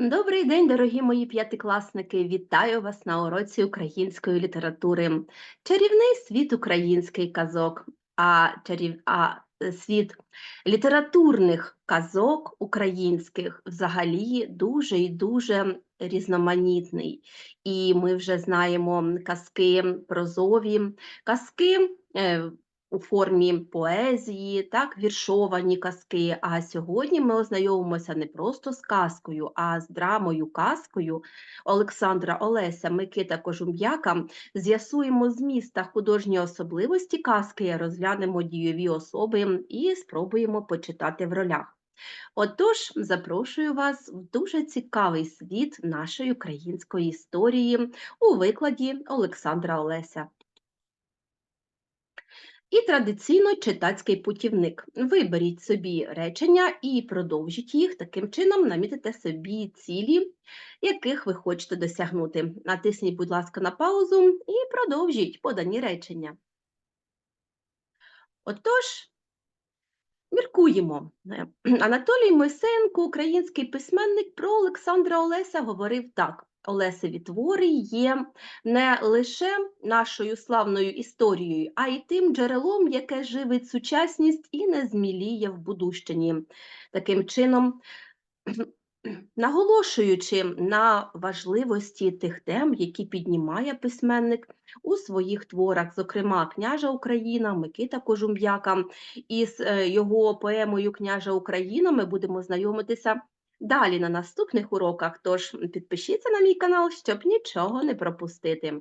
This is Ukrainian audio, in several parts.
Добрий день, дорогі мої п'ятикласники! Вітаю вас на уроці української літератури. Чарівний світ український казок, а, чарів... а е, світ літературних казок українських взагалі дуже і дуже різноманітний. І ми вже знаємо казки прозові, казки. У формі поезії, так, віршовані казки. А сьогодні ми ознайомимося не просто з казкою, а з драмою казкою Олександра Олеся Микита Кожум'яка. З'ясуємо зміст та художні особливості казки, розглянемо дійові особи і спробуємо почитати в ролях. Отож, запрошую вас в дуже цікавий світ нашої української історії у викладі Олександра Олеся. І традиційно читацький путівник. Виберіть собі речення і продовжіть їх, таким чином намітите собі цілі, яких ви хочете досягнути. Натисніть, будь ласка, на паузу і продовжіть подані речення. Отож, міркуємо. Анатолій Мойсенко, український письменник, про Олександра Олеся говорив так. Олесеві твори є не лише нашою славною історією, а й тим джерелом, яке живить сучасність і не зміліє в будущині. Таким чином, наголошуючи на важливості тих тем, які піднімає письменник у своїх творах, зокрема княжа Україна, Микита Кожум'яка, із е, його поемою Княжа Україна ми будемо знайомитися далі на наступних уроках, тож підпишіться на мій канал, щоб нічого не пропустити.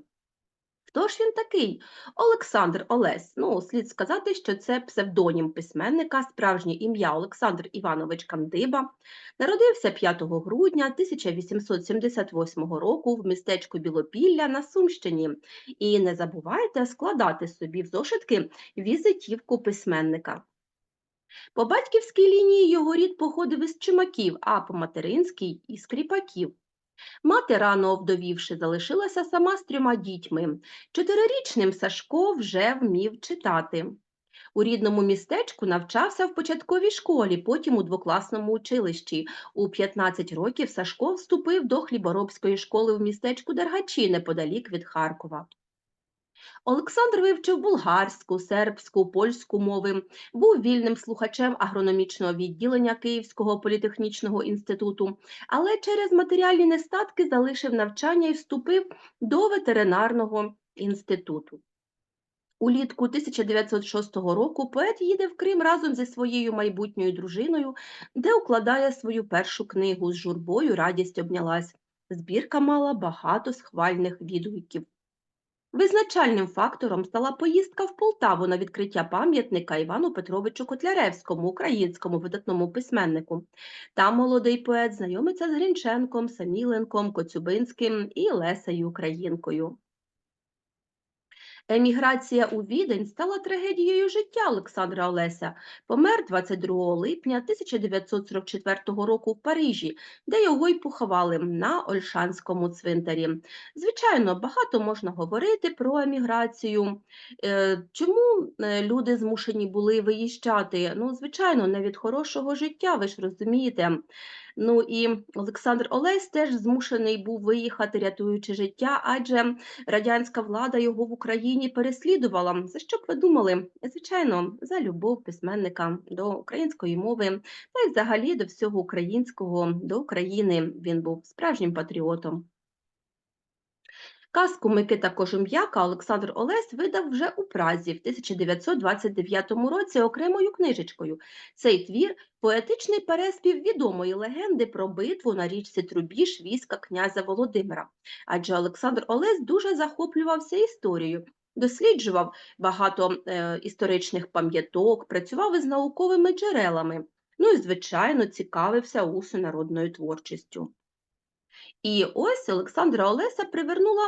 Хто ж він такий? Олександр Олесь. Ну, слід сказати, що це псевдонім письменника, справжнє ім'я Олександр Іванович Кандиба. Народився 5 грудня 1878 року в містечку Білопілля на Сумщині. І не забувайте складати собі в зошитки візитівку письменника. По батьківській лінії його рід походив із чумаків, а по материнській із кріпаків. Мати, рано овдовівши, залишилася сама з трьома дітьми. Чотирирічним Сашко вже вмів читати. У рідному містечку навчався в початковій школі, потім у двокласному училищі. У 15 років Сашко вступив до хліборобської школи в містечку Дергачі неподалік від Харкова. Олександр вивчив булгарську, сербську, польську мови, був вільним слухачем агрономічного відділення Київського політехнічного інституту, але через матеріальні нестатки залишив навчання і вступив до ветеринарного інституту. Улітку 1906 року поет їде в Крим разом зі своєю майбутньою дружиною, де укладає свою першу книгу з журбою радість обнялась. Збірка мала багато схвальних відгуків. Визначальним фактором стала поїздка в Полтаву на відкриття пам'ятника Івану Петровичу Котляревському, українському видатному письменнику. Там молодий поет знайомиться з Грінченком, Саміленком, Коцюбинським і Лесею Українкою. Еміграція у Відень стала трагедією життя Олександра Олеся. Помер 22 липня 1944 року в Парижі, де його й поховали на Ольшанському цвинтарі. Звичайно, багато можна говорити про еміграцію. Е, чому е, люди змушені були виїжджати? Ну, звичайно, не від хорошого життя, ви ж розумієте. Ну і Олександр Олесь теж змушений був виїхати, рятуючи життя, адже радянська влада його в Україні переслідувала. За що б ви думали? Звичайно, за любов письменника до української мови та й взагалі до всього українського, до України. Він був справжнім патріотом. Казку Микита Кожум'яка Олександр Олесь видав вже у Празі в 1929 році окремою книжечкою. Цей твір поетичний переспів відомої легенди про битву на річці Трубіж війська князя Володимира. Адже Олександр Олесь дуже захоплювався історією. Досліджував багато е, історичних пам'яток, працював із науковими джерелами, ну і, звичайно, цікавився усенародною творчістю. І ось Олександра Олеся привернула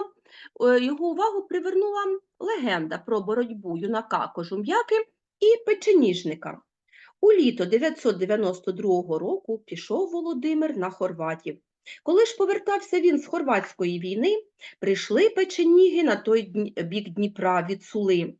е, його увагу привернула легенда про боротьбу юнака Кожум'яки і печеніжника. У літо 992 року пішов Володимир на хорватів. Коли ж повертався він з хорватської війни, прийшли печеніги на той бік Дніпра від Сули.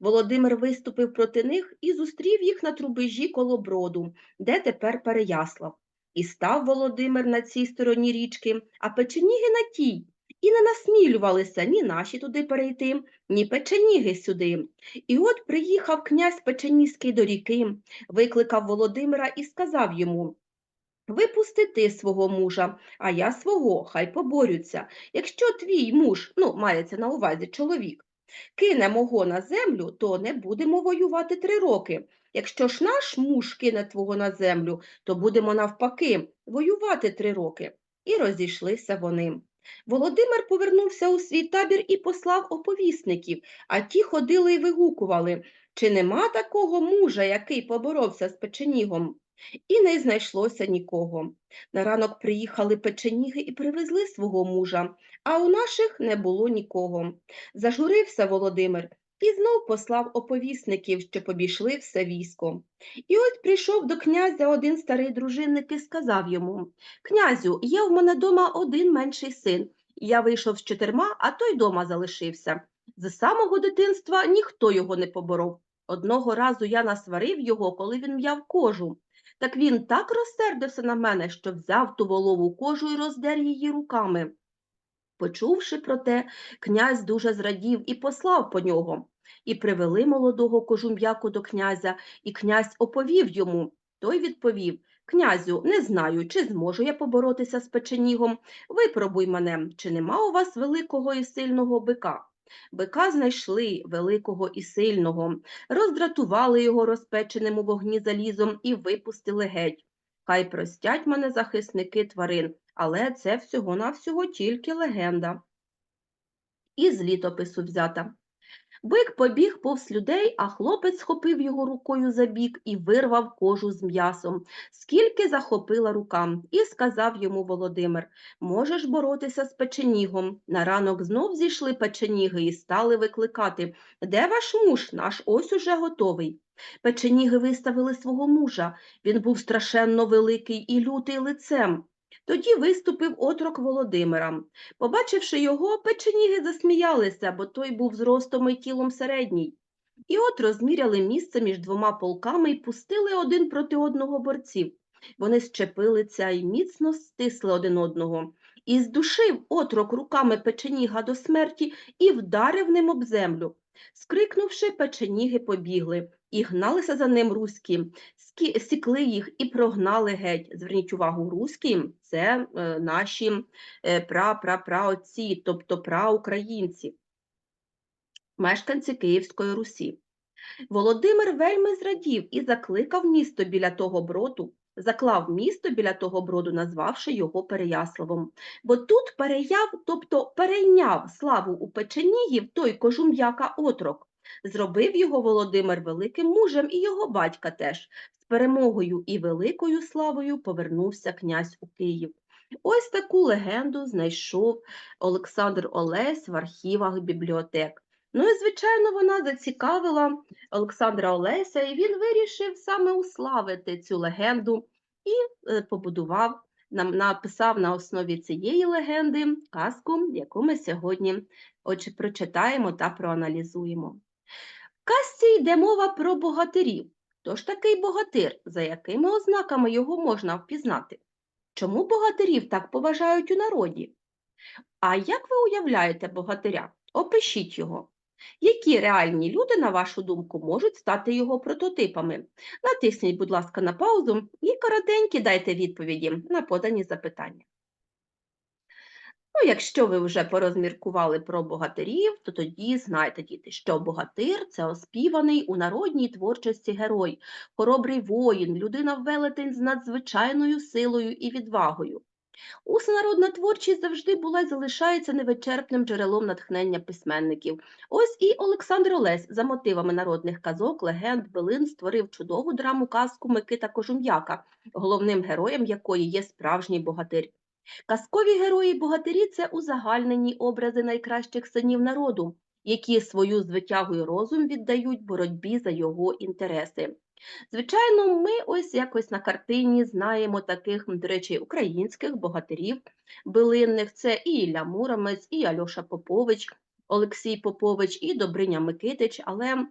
Володимир виступив проти них і зустрів їх на трубежі коло броду, де тепер Переяслав. І став Володимир на цій стороні річки, а печеніги на тій. І не насмілювалися ні наші туди перейти, ні печеніги сюди. І от приїхав князь Печеніський до ріки, викликав Володимира і сказав йому Випусти ти свого мужа, а я свого, хай поборються. Якщо твій муж, ну, мається на увазі чоловік, кине мого на землю, то не будемо воювати три роки. Якщо ж наш муж кине твого на землю, то будемо навпаки воювати три роки. І розійшлися вони. Володимир повернувся у свій табір і послав оповісників, а ті ходили і вигукували, чи нема такого мужа, який поборовся з печенігом. І не знайшлося нікого. На ранок приїхали печеніги і привезли свого мужа, а у наших не було нікого. Зажурився Володимир і знов послав оповісників, що побійшли все військо. І ось прийшов до князя один старий дружинник і сказав йому Князю, є в мене дома один менший син. Я вийшов з чотирма, а той дома залишився. З самого дитинства ніхто його не поборов. Одного разу я насварив його, коли він м'яв кожу. Так він так розсердився на мене, що взяв ту волову кожу і роздер її руками. Почувши про те, князь дуже зрадів і послав по нього. І привели молодого кожум'яку до князя, і князь оповів йому. Той відповів Князю, не знаю, чи зможу я поборотися з печенігом. Випробуй мене, чи нема у вас великого і сильного бика. Бика знайшли великого і сильного, роздратували його розпеченим у вогні залізом і випустили геть. Хай простять мене захисники тварин, але це всього-навсього тільки легенда. Із літопису взята. Бик побіг повз людей, а хлопець схопив його рукою за бік і вирвав кожу з м'ясом, скільки захопила рука, і сказав йому Володимир Можеш боротися з печенігом. На ранок знов зійшли печеніги і стали викликати Де ваш муж? Наш ось уже готовий. Печеніги виставили свого мужа. Він був страшенно великий і лютий лицем. Тоді виступив отрок Володимира. Побачивши його, печеніги засміялися, бо той був зростом і тілом середній. І от розміряли місце між двома полками і пустили один проти одного борців. Вони щепилися і міцно стисли один одного. І здушив отрок руками печеніга до смерті і вдарив ним об землю. Скрикнувши, печеніги побігли і гналися за ним руські, сікли їх і прогнали геть. Зверніть увагу, руські – це е, наші е, пра-пра-праотці, тобто праукраїнці, мешканці Київської Русі. Володимир вельми зрадів і закликав місто біля того броду, заклав місто біля того броду, назвавши його Переяславом. Бо тут переяв, тобто перейняв славу у печенігів той кожум'яка отрок. Зробив його Володимир великим мужем і його батька теж. З перемогою і великою славою повернувся князь у Київ. Ось таку легенду знайшов Олександр Олесь в архівах бібліотек. Ну і, звичайно, вона зацікавила Олександра Олеся, і він вирішив саме уславити цю легенду і е, побудував, написав на основі цієї легенди казку, яку ми сьогодні прочитаємо та проаналізуємо. В казці йде мова про богатирів. Хто ж такий богатир, за якими ознаками його можна впізнати? Чому богатирів так поважають у народі? А як ви уявляєте богатиря? Опишіть його. Які реальні люди, на вашу думку, можуть стати його прототипами? Натисніть, будь ласка, на паузу і коротенькі дайте відповіді на подані запитання. Ну, якщо ви вже порозміркували про богатирів, то тоді знайте, діти, що богатир – це оспіваний у народній творчості герой, хоробрий воїн, людина-велетень з надзвичайною силою і відвагою. Усенародна творчість завжди була і залишається невичерпним джерелом натхнення письменників. Ось і Олександр Олесь за мотивами народних казок, легенд, билин створив чудову драму казку Микита Кожум'яка, головним героєм якої є справжній богатир. Казкові герої богатирі це узагальнені образи найкращих синів народу, які свою звитягу й розум віддають боротьбі за його інтереси. Звичайно, ми ось якось на картині знаємо таких, до речі, українських богатирів билинних. Це і Ілля Муромець, і Альоша Попович, Олексій Попович, і Добриня Микитич, але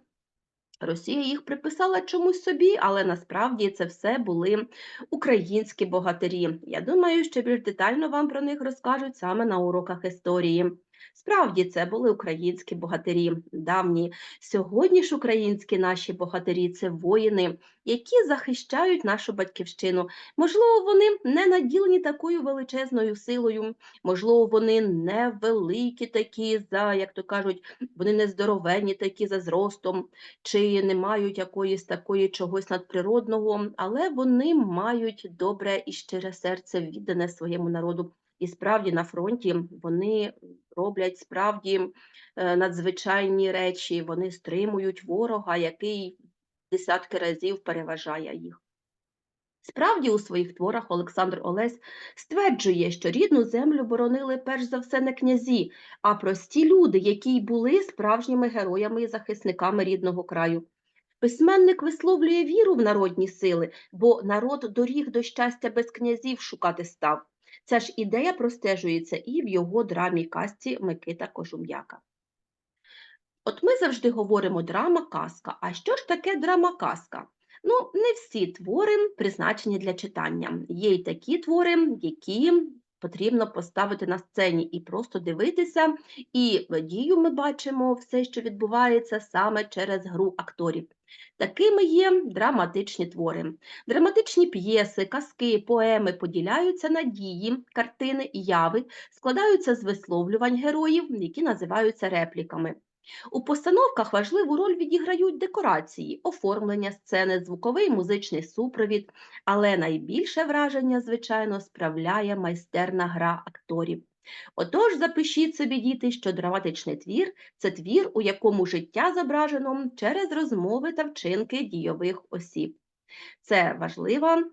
Росія їх приписала чомусь собі, але насправді це все були українські богатирі. Я думаю, що більш детально вам про них розкажуть саме на уроках історії. Справді, це були українські богатирі давні. Сьогодні ж українські наші богатирі це воїни, які захищають нашу батьківщину. Можливо, вони не наділені такою величезною силою, можливо, вони не великі такі, за, як то кажуть, вони не здоровенні такі за зростом, чи не мають якоїсь такої чогось надприродного, але вони мають добре і щире серце віддане своєму народу. І справді на фронті вони роблять справді е, надзвичайні речі, вони стримують ворога, який десятки разів переважає їх. Справді, у своїх творах Олександр Олесь стверджує, що рідну землю боронили перш за все не князі, а прості люди, які й були справжніми героями і захисниками рідного краю. Письменник висловлює віру в народні сили, бо народ доріг до щастя без князів шукати став. Ця ж ідея простежується і в його драмі казці Микита Кожум'яка. От ми завжди говоримо драма казка. А що ж таке драма казка? Ну, не всі твори призначені для читання. Є й такі твори, які потрібно поставити на сцені і просто дивитися, і дію ми бачимо все, що відбувається саме через гру акторів. Такими є драматичні твори. Драматичні п'єси, казки, поеми поділяються на дії, картини і яви, складаються з висловлювань героїв, які називаються репліками. У постановках важливу роль відіграють декорації, оформлення сцени, звуковий музичний супровід, але найбільше враження, звичайно, справляє майстерна гра акторів. Отож, запишіть собі, діти, що драматичний твір це твір, у якому життя зображено через розмови та вчинки дійових осіб. Це важливе,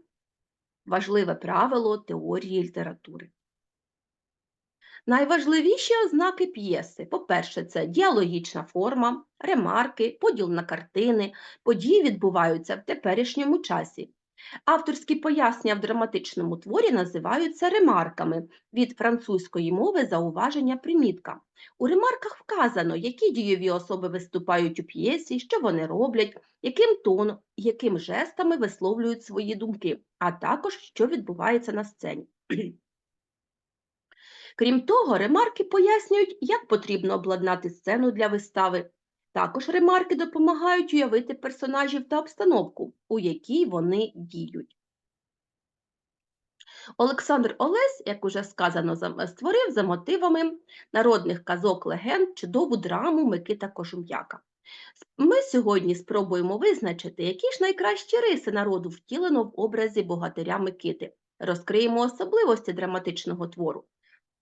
важливе правило теорії літератури. Найважливіші ознаки п'єси. По-перше, це діалогічна форма, ремарки, поділ на картини, події відбуваються в теперішньому часі. Авторські пояснення в драматичному творі називаються ремарками від французької мови зауваження примітка. У ремарках вказано, які дієві особи виступають у п'єсі, що вони роблять, яким тоном, яким жестами висловлюють свої думки, а також що відбувається на сцені. Крім того, ремарки пояснюють, як потрібно обладнати сцену для вистави. Також ремарки допомагають уявити персонажів та обстановку, у якій вони діють. Олександр Олесь, як уже сказано, створив за мотивами народних казок легенд чудову драму Микита Кожум'яка. Ми сьогодні спробуємо визначити, які ж найкращі риси народу втілено в образі богатиря Микити. Розкриємо особливості драматичного твору.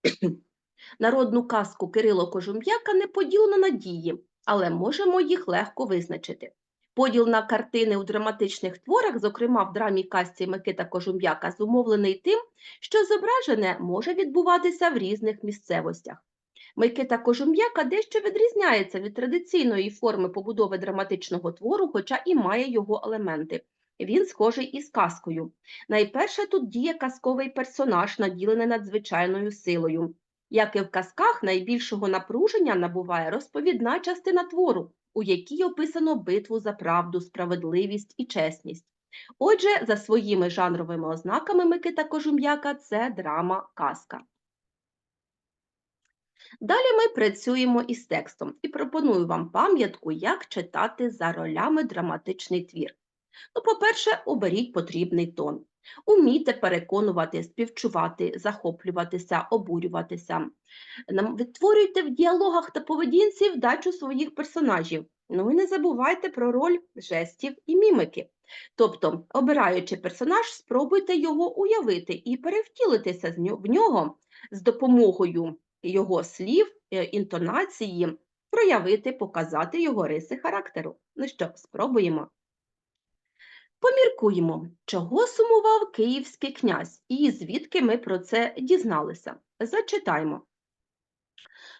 Народну казку Кирило Кожум'яка не поділено на дії, але можемо їх легко визначити. Поділ на картини у драматичних творах, зокрема в драмі казці Микита Кожум'яка, зумовлений тим, що зображене може відбуватися в різних місцевостях. Микита Кожум'яка дещо відрізняється від традиційної форми побудови драматичного твору, хоча і має його елементи. Він схожий із казкою. Найперше тут діє казковий персонаж, наділений надзвичайною силою. Як і в казках, найбільшого напруження набуває розповідна частина твору, у якій описано битву за правду, справедливість і чесність. Отже, за своїми жанровими ознаками Микита Кожум'яка це драма казка. Далі ми працюємо із текстом і пропоную вам пам'ятку, як читати за ролями драматичний твір. Ну, По-перше, оберіть потрібний тон. Умійте переконувати, співчувати, захоплюватися, обурюватися. Відтворюйте в діалогах та поведінці вдачу своїх персонажів. Ну і не забувайте про роль жестів і мімики. Тобто, обираючи персонаж, спробуйте його уявити і перевтілитися в нього з допомогою його слів, е, інтонації, проявити, показати його риси характеру. Ну що, спробуємо. Поміркуємо, чого сумував київський князь і звідки ми про це дізналися. Зачитаймо.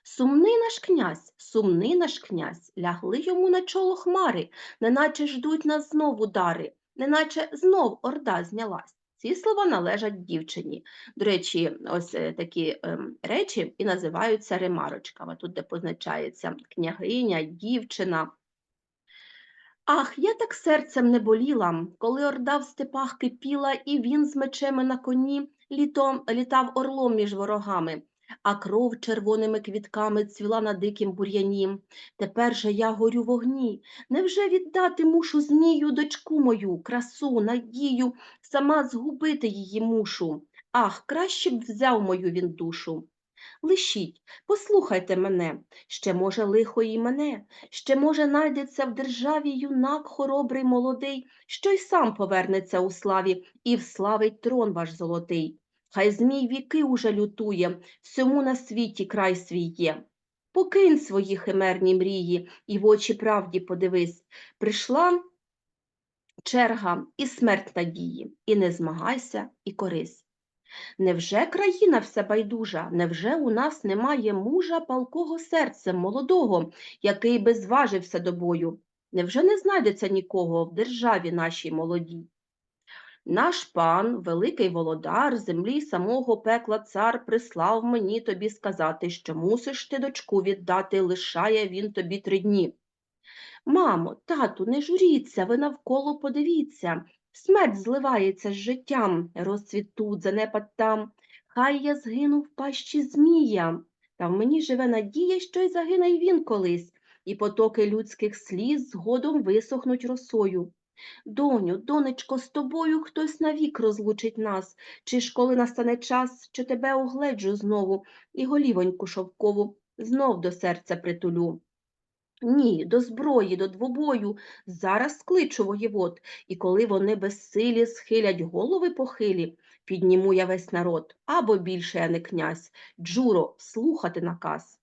Сумний наш князь, сумний наш князь, лягли йому на чоло хмари, неначе ждуть нас знов удари, неначе знов орда знялась. Ці слова належать дівчині. До речі, ось е, такі ем, речі і називаються ремарочками, тут де позначається княгиня, дівчина. Ах, я так серцем не боліла, коли орда в степах кипіла, і він з мечем на коні літом, літав орлом між ворогами, а кров червоними квітками цвіла на дикім бур'яні. Тепер же я горю вогні. Невже віддати мушу змію дочку мою, красу, надію, сама згубити її мушу? Ах, краще б взяв мою він душу. Лишіть, послухайте мене, ще, може, лихо і мене, ще, може, найдеться в державі юнак хоробрий молодий, що й сам повернеться у славі і вславить трон ваш золотий. Хай змій віки уже лютує, всьому на світі край свій є. Покинь свої химерні мрії і в очі правді подивись. Прийшла черга і смерть надії, і не змагайся, і корись. Невже країна вся байдужа? Невже у нас немає мужа палкого серцем молодого, який би зважився до бою? Невже не знайдеться нікого в державі нашій молодій? Наш пан, великий володар, землі самого пекла цар, прислав мені тобі сказати, що мусиш ти дочку віддати, лишає він тобі три дні. Мамо, тату, не журіться, ви навколо подивіться. Смерть зливається з життям, розцвіт тут, занепад там. Хай я згину в пащі змія, та в мені живе надія, що й загине й він колись, і потоки людських сліз згодом висохнуть росою. Доню, донечко, з тобою хтось навік розлучить нас, чи ж коли настане час, що тебе угледжу знову, і голівоньку шовкову знов до серця притулю. Ні, до зброї, до двобою. Зараз скличу воєвод, і коли вони безсилі схилять голови похилі, підніму я весь народ, або більше я не князь. Джуро, слухати наказ.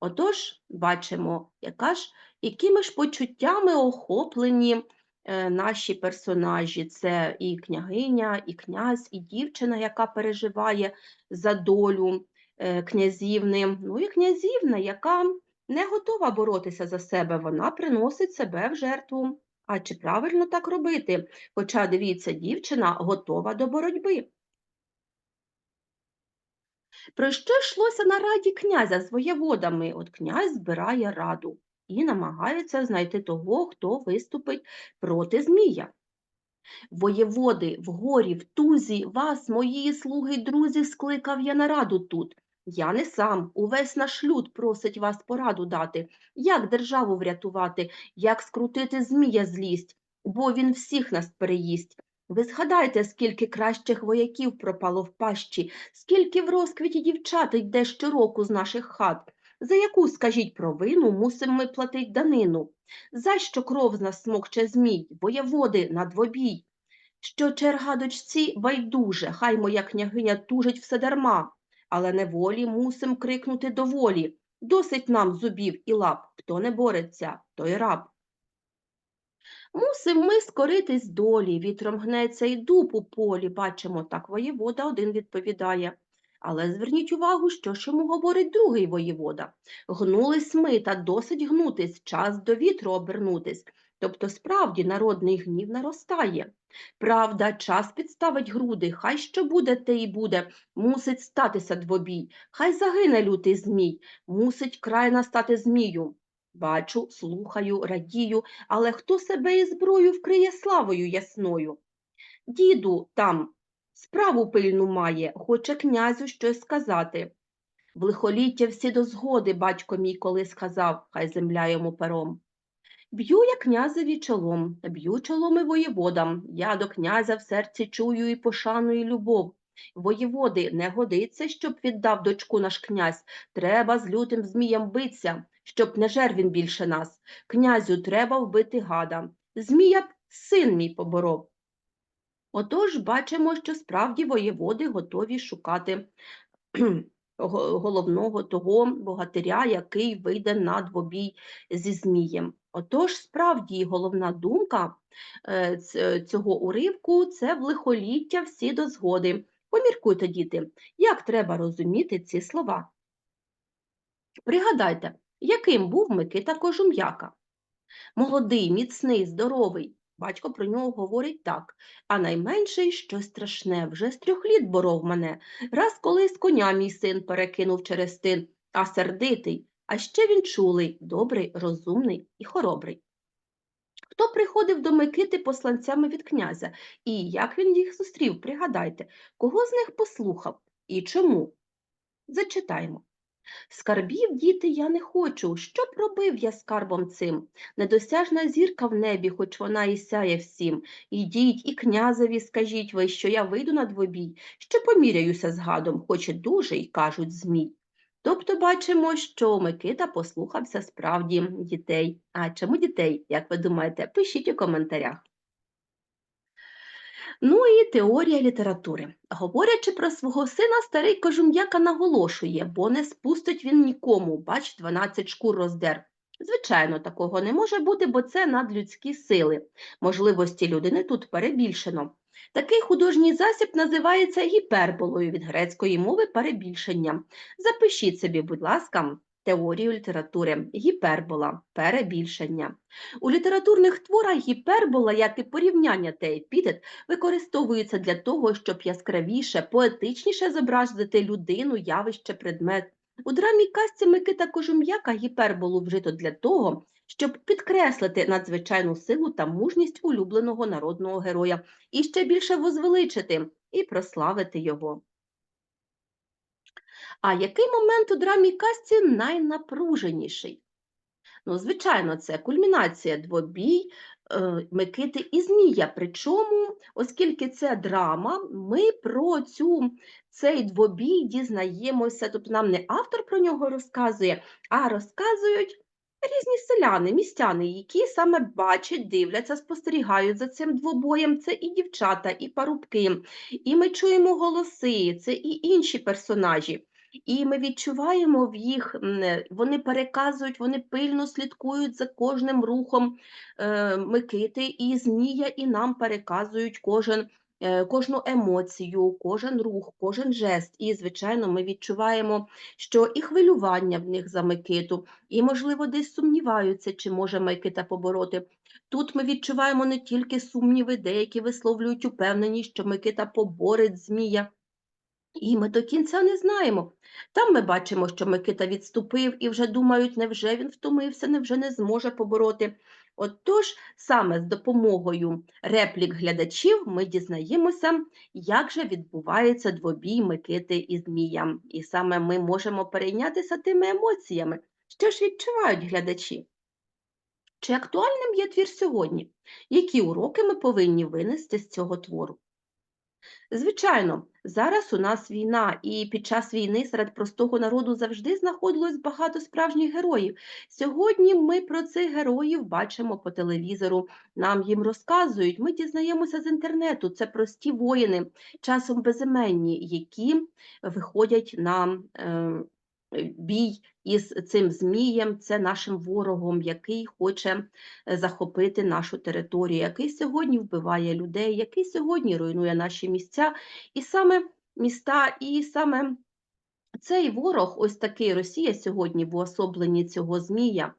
Отож, бачимо, яка ж, якими ж почуттями охоплені е, наші персонажі. Це і княгиня, і князь, і дівчина, яка переживає за долю е, князівни, ну і князівна, яка не готова боротися за себе, вона приносить себе в жертву. А чи правильно так робити? Хоча, дивіться, дівчина готова до боротьби. Про що йшлося на раді князя з воєводами? От князь збирає раду і намагається знайти того, хто виступить проти Змія. Воєводи, в горі, в тузі, вас, мої слуги й друзі, скликав я на раду тут. Я не сам, увесь наш люд просить вас пораду дати, як державу врятувати, як скрутити змія злість, бо він всіх нас переїсть. Ви згадайте, скільки кращих вояків пропало в пащі, скільки в розквіті дівчат йде щороку з наших хат. За яку, скажіть, провину мусимо ми платить данину? За що кров з нас смокче змій, воєводи на двобій? Що черга дочці байдуже, хай моя княгиня тужить все дарма, але неволі мусим крикнути доволі. Досить нам зубів і лап, хто не бореться, той раб. Мусим ми скоритись долі, вітром гнеться і дуб у полі, бачимо, так воєвода один відповідає. Але зверніть увагу, що ж йому говорить другий воєвода. Гнулись ми, та досить гнутись, час до вітру обернутись. Тобто справді народний гнів наростає. Правда, час підставить груди, хай що буде, те і буде, мусить статися двобій, хай загине лютий змій, мусить край настати змію. Бачу, слухаю, радію, але хто себе і зброю вкриє славою ясною? Діду там справу пильну має, хоче князю щось сказати. В лихоліття всі до згоди батько мій коли сказав, хай земля йому пером. Б'ю я князеві чолом, б'ю чолом і воєводам. Я до князя в серці чую і пошану, і любов. Воєводи, не годиться, щоб віддав дочку наш князь. Треба з лютим змієм биться, щоб не жер він більше нас. Князю треба вбити гада. Змія б син мій поборов. Отож бачимо, що справді воєводи готові шукати головного того богатиря, який вийде на двобій зі Змієм. Отож, справді головна думка е, цього уривку це в лихоліття всі до згоди. Поміркуйте, діти, як треба розуміти ці слова. Пригадайте, яким був Микита Кожум'яка? Молодий, міцний, здоровий. Батько про нього говорить так, а найменший щось страшне, вже з трьох літ боров мене. Раз колись коня мій син перекинув через тин, а сердитий, а ще він чулий, добрий, розумний і хоробрий. Хто приходив до Микити посланцями від князя? І як він їх зустрів? Пригадайте, кого з них послухав і чому? Зачитаємо. Скарбів, діти, я не хочу. Що б робив я скарбом цим? Недосяжна зірка в небі, хоч вона і сяє всім. Ідіть і князеві скажіть ви, що я вийду на двобій, що поміряюся з гадом, хоч і дуже, й кажуть змій. Тобто бачимо, що Микита послухався справді дітей. А чому дітей, як ви думаєте, пишіть у коментарях. Ну і теорія літератури. Говорячи про свого сина, старий кожум'яка наголошує, бо не спустить він нікому, бач, 12 шкур роздер. Звичайно, такого не може бути, бо це надлюдські сили. Можливості людини тут перебільшено. Такий художній засіб називається гіперболою від грецької мови перебільшення. Запишіть собі, будь ласка, теорію літератури. Гіпербола перебільшення. У літературних творах гіпербола, як і порівняння та епітет, використовується для того, щоб яскравіше, поетичніше зобразити людину, явище, предмет. У драмі казці Микита Кожум'яка гіперболу вжито для того, щоб підкреслити надзвичайну силу та мужність улюбленого народного героя і ще більше возвеличити і прославити його. А який момент у драмі казці найнапруженіший? Ну, звичайно, це кульмінація двобій е, Микити і Змія. Причому, оскільки це драма, ми про цю, цей двобій дізнаємося, тобто нам не автор про нього розказує, а розказують різні селяни, містяни, які саме бачать, дивляться, спостерігають за цим двобоєм. Це і дівчата, і парубки, і ми чуємо голоси, це і інші персонажі. І ми відчуваємо в їх, м, вони переказують, вони пильно слідкують за кожним рухом е, Микити і Змія, і нам переказують кожен, е, кожну емоцію, кожен рух, кожен жест. І, звичайно, ми відчуваємо, що і хвилювання в них за Микиту, і, можливо, десь сумніваються, чи може Микита побороти. Тут ми відчуваємо не тільки сумніви, деякі висловлюють упевненість, що Микита поборить Змія. І ми до кінця не знаємо. Там ми бачимо, що Микита відступив і вже думають, невже він втомився, невже не зможе побороти. Отож, саме з допомогою реплік глядачів ми дізнаємося, як же відбувається двобій Микити і Змія. І саме ми можемо перейнятися тими емоціями, що ж відчувають глядачі. Чи актуальним є твір сьогодні? Які уроки ми повинні винести з цього твору? Звичайно, зараз у нас війна, і під час війни серед простого народу завжди знаходилось багато справжніх героїв. Сьогодні ми про цих героїв бачимо по телевізору, нам їм розказують, ми дізнаємося з інтернету. Це прості воїни, часом безіменні, які виходять на е, бій із цим змієм, це нашим ворогом, який хоче е, захопити нашу територію, який сьогодні вбиває людей, який сьогодні руйнує наші місця, і саме міста, і саме цей ворог, ось такий Росія сьогодні в уособленні цього змія.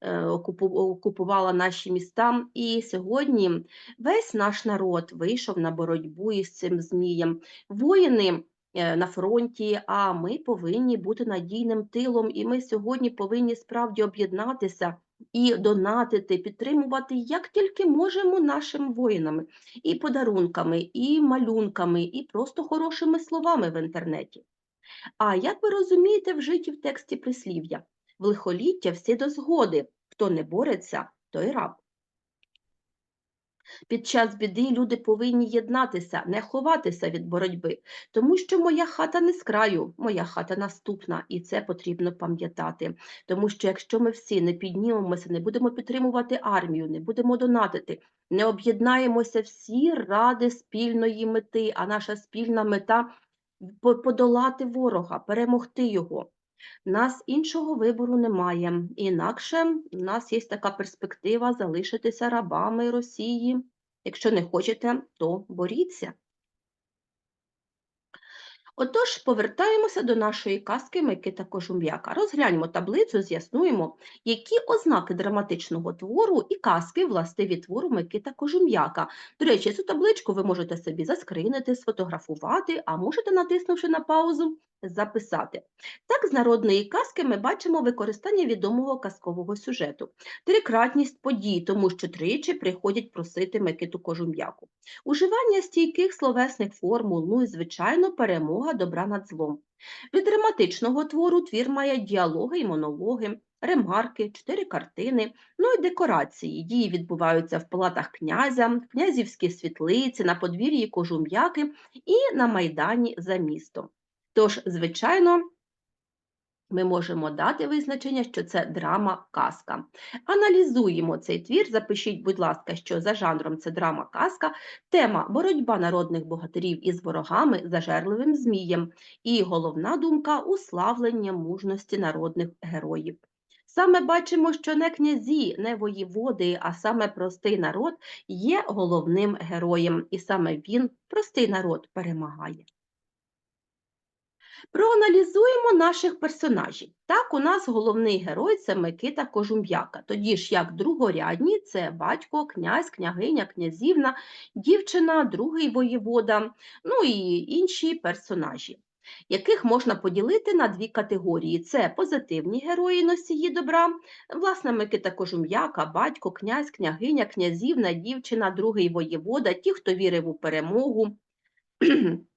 е, Окупувала наші міста, і сьогодні весь наш народ вийшов на боротьбу із цим змієм. Воїни на фронті, а ми повинні бути надійним тилом, і ми сьогодні повинні справді об'єднатися і донатити, підтримувати як тільки можемо нашим воїнами, і подарунками, і малюнками, і просто хорошими словами в інтернеті. А як ви розумієте вжиті в тексті прислів'я? В лихоліття всі до згоди, хто не бореться, той раб. Під час біди люди повинні єднатися, не ховатися від боротьби, тому що моя хата не з краю, моя хата наступна, і це потрібно пам'ятати. Тому що якщо ми всі не піднімемося, не будемо підтримувати армію, не будемо донатити, не об'єднаємося всі ради спільної мети, а наша спільна мета подолати ворога, перемогти його. Нас іншого вибору немає. Інакше в нас є така перспектива залишитися рабами Росії. Якщо не хочете, то боріться. Отож, повертаємося до нашої казки Микита Кожум'яка. Розгляньмо таблицю, з'ясуємо, які ознаки драматичного твору і казки властиві твору Микита Кожум'яка. До речі, цю табличку ви можете собі заскринити, сфотографувати, а можете, натиснувши на паузу, записати. Так, з народної казки ми бачимо використання відомого казкового сюжету, трикратність подій, тому що тричі приходять просити Микиту Кожум'яку, уживання стійких словесних формул, ну і, звичайно, перемога добра над злом. Від драматичного твору твір має діалоги і монологи, ремарки, чотири картини, ну і декорації. Дії відбуваються в палатах князя, в князівській світлиці, на подвір'ї Кожум'яки і на майдані за містом. Тож, звичайно, ми можемо дати визначення, що це драма-казка. Аналізуємо цей твір. Запишіть, будь ласка, що за жанром це драма-казка, тема боротьба народних богатирів із ворогами, зажерливим змієм, і головна думка уславлення мужності народних героїв. Саме бачимо, що не князі, не воєводи, а саме простий народ є головним героєм, і саме він, простий народ, перемагає. Проаналізуємо наших персонажів. Так, у нас головний герой це Микита Кожум'яка. Тоді ж, як другорядні, це батько, князь, княгиня, князівна, дівчина, другий воєвода, ну і інші персонажі, яких можна поділити на дві категорії: це позитивні герої носії добра, власне, Микита Кожум'яка, батько, князь, княгиня, князівна, дівчина, другий воєвода, ті, хто вірив у перемогу.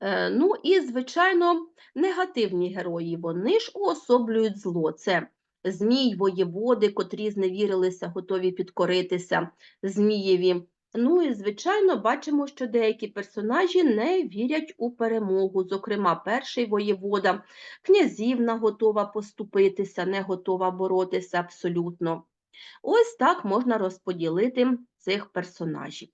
Е, ну і, звичайно, негативні герої, вони ж уособлюють зло. Це змій, воєводи, котрі зневірилися, готові підкоритися Змієві. Ну і, звичайно, бачимо, що деякі персонажі не вірять у перемогу. Зокрема, перший воєвода, князівна готова поступитися, не готова боротися абсолютно. Ось так можна розподілити цих персонажів.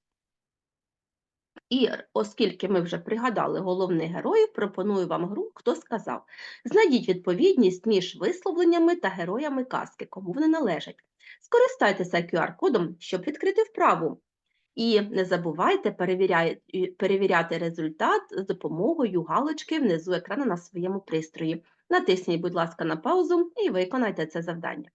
І оскільки ми вже пригадали головних героїв, пропоную вам гру Хто сказав. Знайдіть відповідність між висловленнями та героями казки, кому вони належать. Скористайтеся QR-кодом, щоб відкрити вправу. І не забувайте перевіряти результат з допомогою галочки внизу екрану на своєму пристрої. Натисніть, будь ласка, на паузу і виконайте це завдання.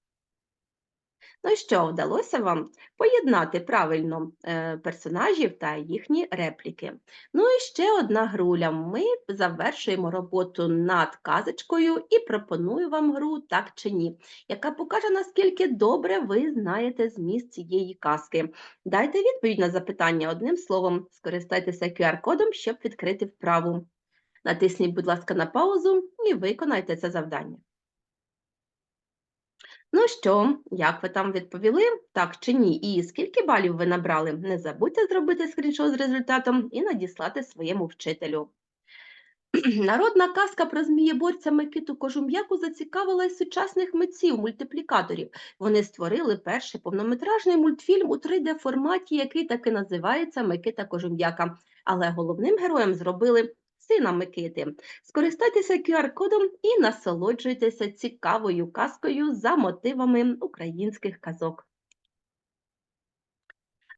Ну і що, вдалося вам поєднати правильно е, персонажів та їхні репліки. Ну і ще одна груля. Ми завершуємо роботу над казочкою і пропоную вам гру так чи ні, яка покаже, наскільки добре ви знаєте зміст цієї казки. Дайте відповідь на запитання одним словом, скористайтеся QR-кодом, щоб відкрити вправу. Натисніть, будь ласка, на паузу і виконайте це завдання. Ну що, як ви там відповіли, так чи ні? І скільки балів ви набрали? Не забудьте зробити скріншот з результатом і надіслати своєму вчителю. Народна казка про змієборця Микиту Кожум'яку зацікавила й сучасних митців, мультиплікаторів. Вони створили перший повнометражний мультфільм у 3D-форматі, який таки називається Микита Кожум'яка. Але головним героєм зробили сина Микити. Скористайтеся QR-кодом і насолоджуйтеся цікавою казкою за мотивами українських казок.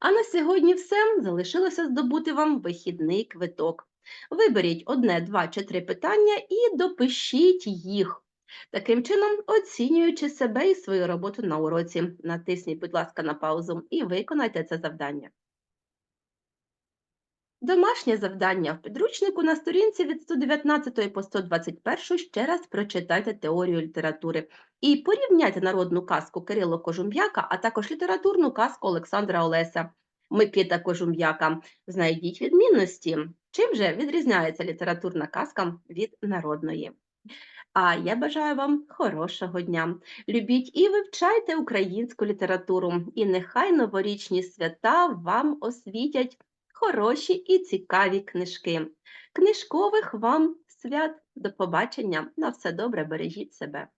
А на сьогодні все. Залишилося здобути вам вихідний квиток. Виберіть одне, два чи три питання і допишіть їх. Таким чином, оцінюючи себе і свою роботу на уроці, натисніть, будь ласка, на паузу і виконайте це завдання. Домашнє завдання в підручнику на сторінці від 119 по 121 ще раз прочитайте теорію літератури і порівняйте народну казку Кирило Кожум'яка, а також літературну казку Олександра Олеся Микита Кожум'яка. Знайдіть відмінності. Чим же відрізняється літературна казка від народної? А я бажаю вам хорошого дня. Любіть і вивчайте українську літературу, і нехай новорічні свята вам освітять хороші і цікаві книжки. Книжкових вам свят. До побачення. На все добре, бережіть себе.